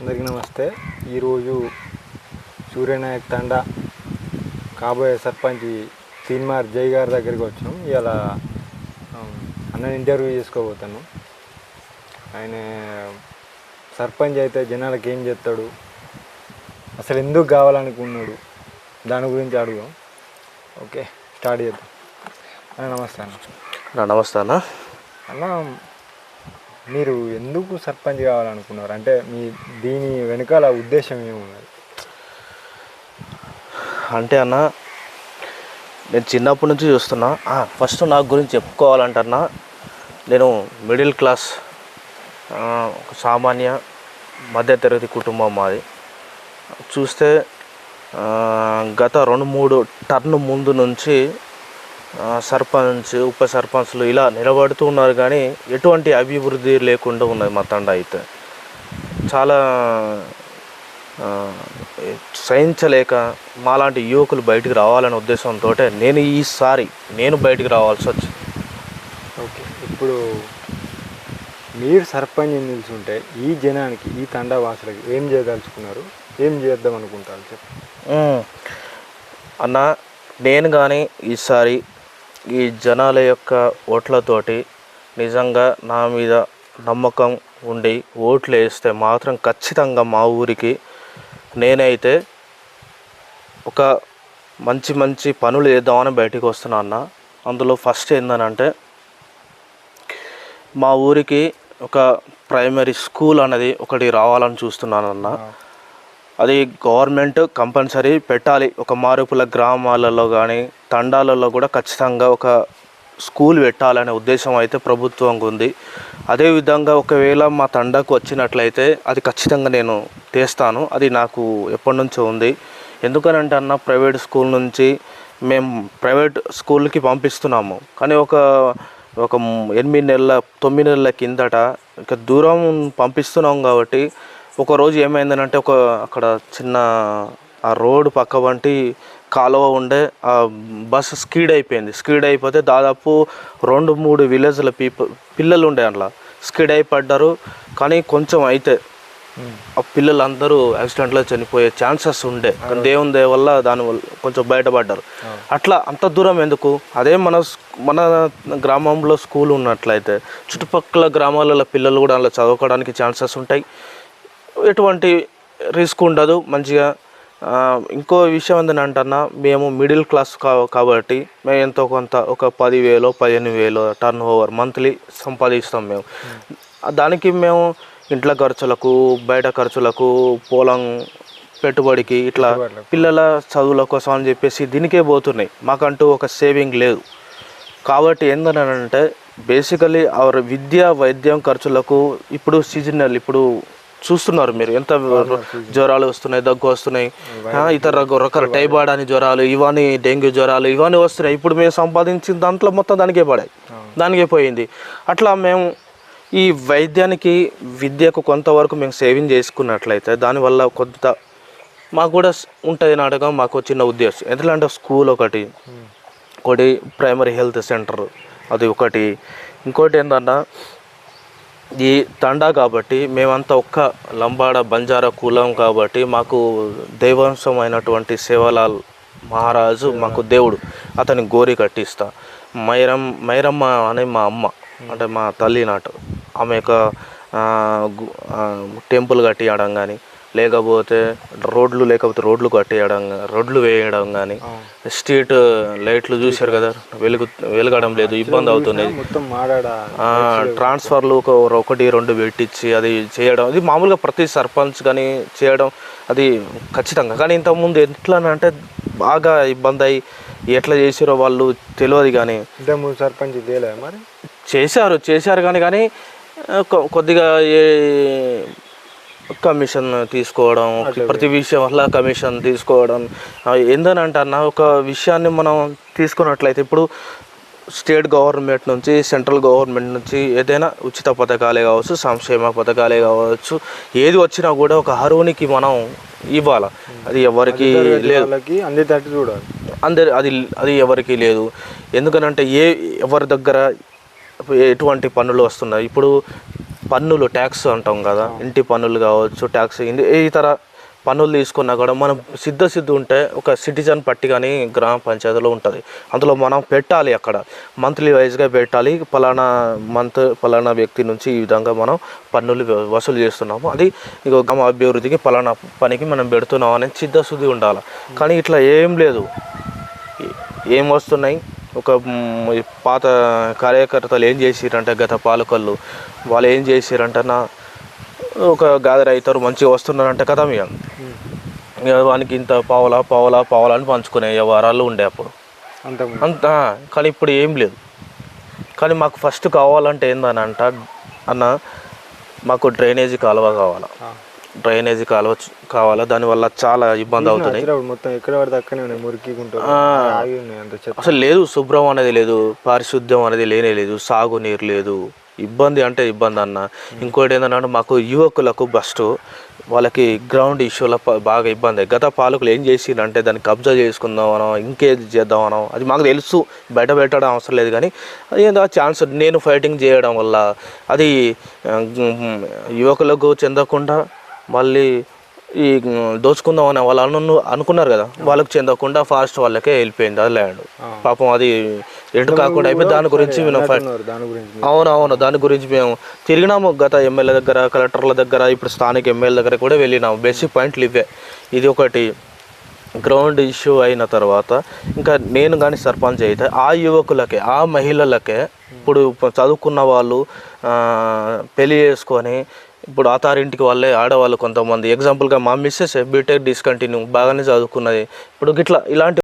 అందరికీ నమస్తే. ఈరోజు సూర్యనాయక్ తండ కాబోయే సర్పంచ్ తీన్మార్ జై గారి దగ్గరికి వచ్చినాం. ఇలా అన్న ఇంటర్వ్యూ చేసుకోబోతాను ఆయన సర్పంచ్ అయితే జనాలకు ఏం చేస్తాడు అసలు ఎందుకు కావాలనుకున్నాడు? దాని గురించి అడుగుదాం. ఓకే స్టార్ట్ చేద్దాం. అన్న నమస్తే అన్న నమస్తే అన్న. అన్న మీరు ఎందుకు సర్పంచ్ కావాలనుకున్నారు? అంటే మీ దీని వెనకాల ఉద్దేశం ఏమున్నది? అంటే అన్న నేను చిన్నప్పటి నుంచి చూస్తున్నా. ఫస్ట్ నా గురించి చెప్పుకోవాలంటన్నా నేను మిడిల్ క్లాస్ సామాన్య మధ్యతరగతి కుటుంబం మాది. చూస్తే గత రెండు మూడు టర్న్ ముందు నుంచి సర్పంచ్ ఉప సర్పంచ్లు ఇలా నిలబడుతూ ఉన్నారు కానీ ఎటువంటి అభివృద్ధి లేకుండా ఉన్నది మా తండ అయితే. చాలా సహించలేక మాలాంటి యువకులు బయటికి రావాలనే ఉద్దేశంతో నేను ఈసారి నేను బయటికి రావాల్సి వచ్చింది. ఓకే ఇప్పుడు మీరు సర్పంచ్ నిల్చుంటే ఈ జనానికి ఈ తండా వాసులకి ఏం చేయదలుచుకున్నారు? ఏం చేద్దాం అనుకుంటారు చెప్పు. అన్న నేను కానీ ఈసారి ఈ జనాల యొక్క ఓట్లతోటి నిజంగా నా మీద నమ్మకం ఉండి ఓట్లు వేస్తే మాత్రం ఖచ్చితంగా మా ఊరికి నేనైతే ఒక మంచి మంచి పనులు చేద్దామని బయటికి వస్తున్నా అన్న. అందులో ఫస్ట్ ఏందనంటే మా ఊరికి ఒక ప్రైమరీ స్కూల్ అనేది ఒకటి రావాలని చూస్తున్నానన్న. అది గవర్నమెంట్ కంపల్సరీ పెట్టాలి. ఒక మారుపుల గ్రామాలలో కానీ తండాలలో కూడా ఖచ్చితంగా ఒక స్కూల్ పెట్టాలనే ఉద్దేశం అయితే ప్రభుత్వంకు ఉంది. అదేవిధంగా ఒకవేళ మా తండాకు వచ్చినట్లయితే అది ఖచ్చితంగా నేను తీస్తాను. అది నాకు ఎప్పటి నుంచో ఉంది. ఎందుకనంటే అన్న ప్రైవేట్ స్కూల్ నుంచి మేము ప్రైవేట్ స్కూల్కి పంపిస్తున్నాము. కానీ ఒక ఒక ఎనిమిది నెలల తొమ్మిది నెలల కిందట ఇక దూరం పంపిస్తున్నాం కాబట్టి ఒక రోజు ఏమైందనంటే ఒక అక్కడ చిన్న ఆ రోడ్డు పక్క వంటి కాలువ ఉండే ఆ బస్సు స్కీడ్ అయిపోయింది. స్కీడ్ అయిపోతే దాదాపు రెండు మూడు విలేజ్ల పీపుల్ పిల్లలు ఉండే అట్లా. స్కీడ్ అయి పడ్డారు కానీ కొంచెం అయితే ఆ పిల్లలందరూ యాక్సిడెంట్లో చనిపోయే ఛాన్సెస్ ఉండే. దేవుని దయ వల్ల దాని వల్ల కొంచెం బయటపడ్డారు. అట్లా అంత దూరం ఎందుకు? అదే మన మన గ్రామంలో స్కూల్ ఉన్నట్లయితే చుట్టుపక్కల గ్రామాలలో పిల్లలు కూడా అలా చదువుకోవడానికి ఛాన్సెస్ ఉంటాయి. ఎటువంటి రిస్క్ ఉండదు మంచిగా. ఇంకో విషయం ఏంటంటన్నా మేము మిడిల్ క్లాస్ కా కాబట్టి మేము ఎంతో కొంత ఒక పదివేలు పదిహేను వేలు టర్న్ ఓవర్ మంత్లీ సంపాదిస్తాం మేము. దానికి మేము ఇంట్లో ఖర్చులకు బయట ఖర్చులకు పొలం పెట్టుబడికి ఇట్లా పిల్లల చదువుల కోసం అని చెప్పేసి దీనికే పోతున్నాయి. మాకంటూ ఒక సేవింగ్ లేదు. కాబట్టి ఏంటంటే బేసికలీ అవర్ విద్య వైద్యం ఖర్చులకు ఇప్పుడు సీజనల్ ఇప్పుడు చూస్తున్నారు మీరు. ఎంత జ్వరాలు వస్తున్నాయి దగ్గు వస్తున్నాయి. ఇతర రక- రకాల టైఫాయిడ్ అని జ్వరాలు ఇవన్నీ డెంగ్యూ జ్వరాలు ఇవన్నీ వస్తున్నాయి. ఇప్పుడు మేము సంపాదించిన దాంట్లో మొత్తం దానికే పడాయి. దానికే పోయింది. అట్లా మేము ఈ వైద్యానికి విద్యకు కొంతవరకు మేము సేవింగ్ చేసుకున్నట్లయితే దానివల్ల కొంత మాకు కూడా ఉంటుంది నాటకం మాకు చిన్న ఉద్దేశం. ఎందుకంటే స్కూల్ ఒకటి ఒకటి ప్రైమరీ హెల్త్ సెంటర్ అది ఒకటి. ఇంకోటి ఏంటన్నా ఈ తండా కాబట్టి మేమంతా ఒక్క లంబాడ బంజారా కులం కాబట్టి మాకు దైవాంశమైనటువంటి సేవలాల్ మహారాజు మాకు దేవుడు. అతని గోరి కట్టిస్తా. మైరం మైరమ్మ అనే మా అమ్మ అంటే మా తల్లి నాటు. ఆమె యొక్క టెంపుల్ కట్టియడం కానీ లేకపోతే రోడ్లు లేకపోతే రోడ్లు కట్టేయడం రోడ్లు వేయడం కానీ స్ట్రీట్ లైట్లు చూశారు కదా వెలుగు వెలగడం లేదు ఇబ్బంది అవుతుంది ట్రాన్స్ఫర్లు ఒక ఒకటి రెండు పెట్టించి అది చేయడం ఇది మామూలుగా ప్రతి సర్పంచ్ కానీ చేయడం అది ఖచ్చితంగా. కానీ ఇంతకుముందు ఎట్లా అంటే బాగా ఇబ్బంది అయ్యి ఎట్లా చేసారో వాళ్ళు తెలియదు కానీ సర్పంచ్ చేశారు చేశారు కానీ కానీ కొద్దిగా కమిషన్ తీసుకోవడం ప్రతి విషయం వల్ల కమిషన్ తీసుకోవడం ఏందనంటే అన్న ఒక విషయాన్ని మనం తీసుకున్నట్లయితే ఇప్పుడు స్టేట్ గవర్నమెంట్ నుంచి సెంట్రల్ గవర్నమెంట్ నుంచి ఏదైనా ఉచిత పథకాలే కావచ్చు సంక్షేమ పథకాలే కావచ్చు ఏది వచ్చినా కూడా ఒక అర్హునికి మనం ఇవ్వాలి. అది ఎవరికి లేదు. అందేటట్టు చూడాలి. అందరి అది అది ఎవరికి లేదు. ఎందుకనంటే ఏ ఎవరి దగ్గర ఎటువంటి పనులు వస్తున్నాయి? ఇప్పుడు పన్నులు ట్యాక్స్ అంటాం కదా. ఇంటి పన్నులు కావచ్చు ట్యాక్స్ ఏ ఇతర పన్నులు తీసుకున్నా కూడా మనం సిద్ధ సిద్ధి ఉంటే ఒక సిటిజన్ పట్టి కానీ గ్రామ పంచాయతీలో ఉంటుంది. అందులో మనం పెట్టాలి అక్కడ. మంత్లీ వైజ్గా పెట్టాలి. పలానా మంత్ పలానా వ్యక్తి నుంచి ఈ విధంగా మనం పన్నులు వసూలు చేస్తున్నాము. అది ఇక గ్రామ అభివృద్ధికి పలానా పనికి మనం పెడుతున్నాం అనేది సిద్ధశుద్ధి ఉండాలి. కానీ ఇట్లా ఏం లేదు. ఏం వస్తున్నాయి? ఒక మ్, పాత కార్యకర్తలు ఏం చేసిరంటే గత పాలకులు వాళ్ళు ఏం చేసిరంటే నా ఒక గ్యాదర్ అవుతారు మంచిగా వస్తున్నారంటే కదా ఇక ఇక వానికి ఇంత పావలా పావలా పావలా అని పంచుకునే వ్యవహారాలు ఉండే అప్పుడు. అంత అంత కానీ ఇప్పుడు ఏం లేదు. కానీ మాకు ఫస్ట్ కావాలంటే ఏందని అంట అన్న మాకు డ్రైనేజీ కాలువ కావాలా. డ్రైనేజీ కాలువ చ- కావాలా? దానివల్ల చాలా ఇబ్బంది అవుతున్నాయి. మొత్తం ఎక్కడ పడితే అక్కడనే ఉన్నాయి మురికి అసలు లేదు శుభ్రం అనేది లేదు పారిశుద్ధ్యం అనేది లేనే లేదు సాగునీరు లేదు. ఇబ్బంది అంటే ఇబ్బంది అన్న. ఇంకోటి ఏంటంటే మాకు యువకులకు ఫస్ట్ వాళ్ళకి గ్రౌండ్ ఇష్యూల బాగా ఇబ్బంది. గత పాలకులు ఏం చేసిందంటే దాన్ని కబ్జా చేసుకుందామనో ఇంకేది చేద్దామనో అది మాకు తెలుసు బయట పెట్టడం అవసరం లేదు కానీ అది ఏందో ఛాన్స్ నేను ఫైటింగ్ చేయడం వల్ల అది యువకులకు చెందకుండా మళ్ళీ ఈ దోచుకుందాం అనే వాళ్ళు అను అనుకున్నారు కదా. వాళ్ళకి చెందకుండా ఫారెస్ట్ వాళ్ళకే వెళ్ళిపోయింది అది ల్యాండ్. పాపం అది ఎటు కాకుండా అయిపోయి దాని గురించి మేము ఫైట్ ఉన్నారు దాని గురించి అవును అవును దాని గురించి మేము తిరిగినాము. గత ఎమ్మెల్యే దగ్గర కలెక్టర్ల దగ్గర ఇప్పుడు స్థానిక ఎమ్మెల్యే దగ్గర కూడా వెళ్ళినాము. బేసిక్ పాయింట్లు ఇవే. ఇది ఒకటి. గ్రౌండ్ ఇష్యూ అయిన తర్వాత ఇంకా నేను కానీ సర్పంచ్ అయితే ఆ యువకులకే ఆ మహిళలకే ఇప్పుడు చదువుకున్న వాళ్ళు పెళ్ళి చేసుకొని ఇప్పుడు ఆతారింటికి వాళ్ళే ఆడవాళ్ళు కొంతమంది. ఎగ్జాంపుల్గా మా మిస్సెస్ బీటెక్ డిస్కంటిన్యూ బాగానే చదువుకున్నది. ఇప్పుడు గిట్లా ఇలాంటి